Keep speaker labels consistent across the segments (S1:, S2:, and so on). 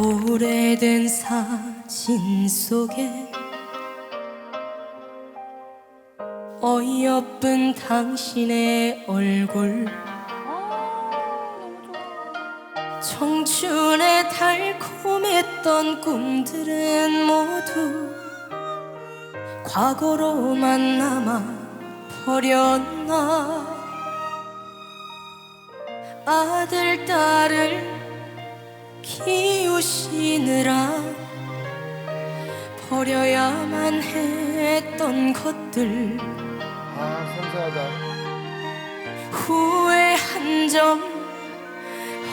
S1: 오래된 사진 속에 어이없은 당신의 얼굴. 청춘의 달콤했던 꿈들은 모두 과거로만 남아 버렸나? 아들 딸을 키우시느라 버려야만 했던 것들.
S2: 아 섬세하다.
S1: 후회 한 점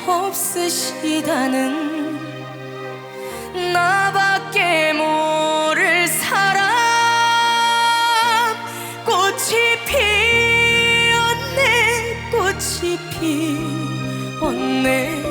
S1: 없으시다는 나밖에 모를 사람. 꽃이 피었네 꽃이 피었네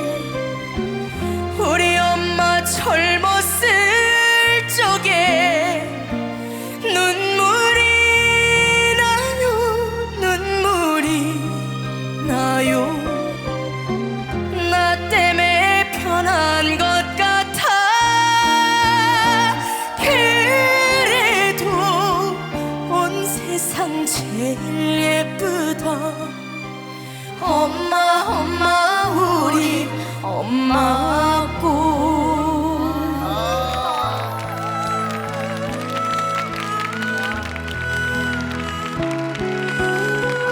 S1: 우리 엄마 꼭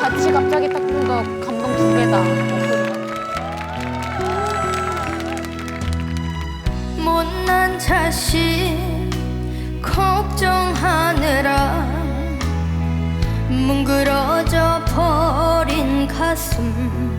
S3: 같이 갑자기 딱 보니까 감동 두 개다.
S1: 못난 자식 걱정하느라 뭉그러져 버린 가슴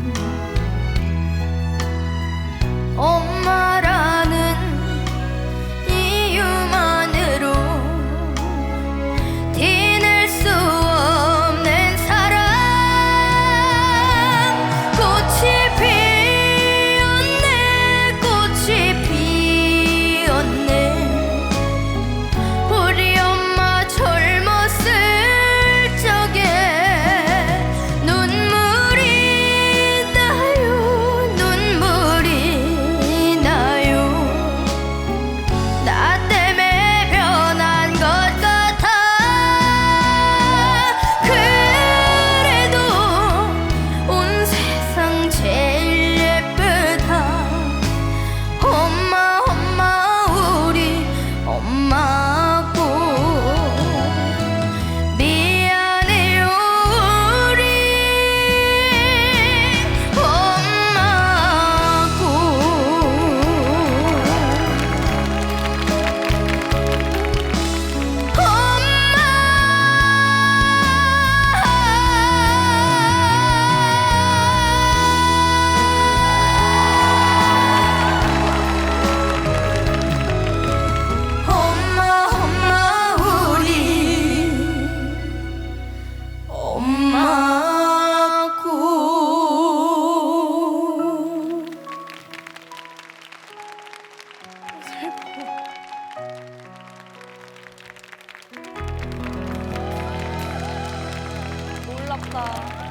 S3: 놀랍다.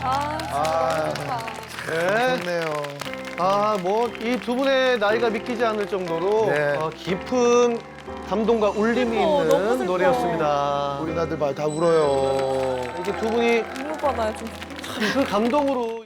S3: 아,
S2: 아,
S3: 진짜
S4: 네.
S2: 좋네요.
S4: 아, 뭐 이 두 분의 나이가 믿기지 않을 정도로
S2: 네.
S4: 어, 깊은 감동과 울림이
S3: 슬퍼, 너무
S4: 있는
S3: 슬퍼.
S4: 노래였습니다.
S2: 우리 나들 말 다 울어요.
S4: 이게 두 분이
S3: 너무 받아요, 좀.
S4: 참그 감동으로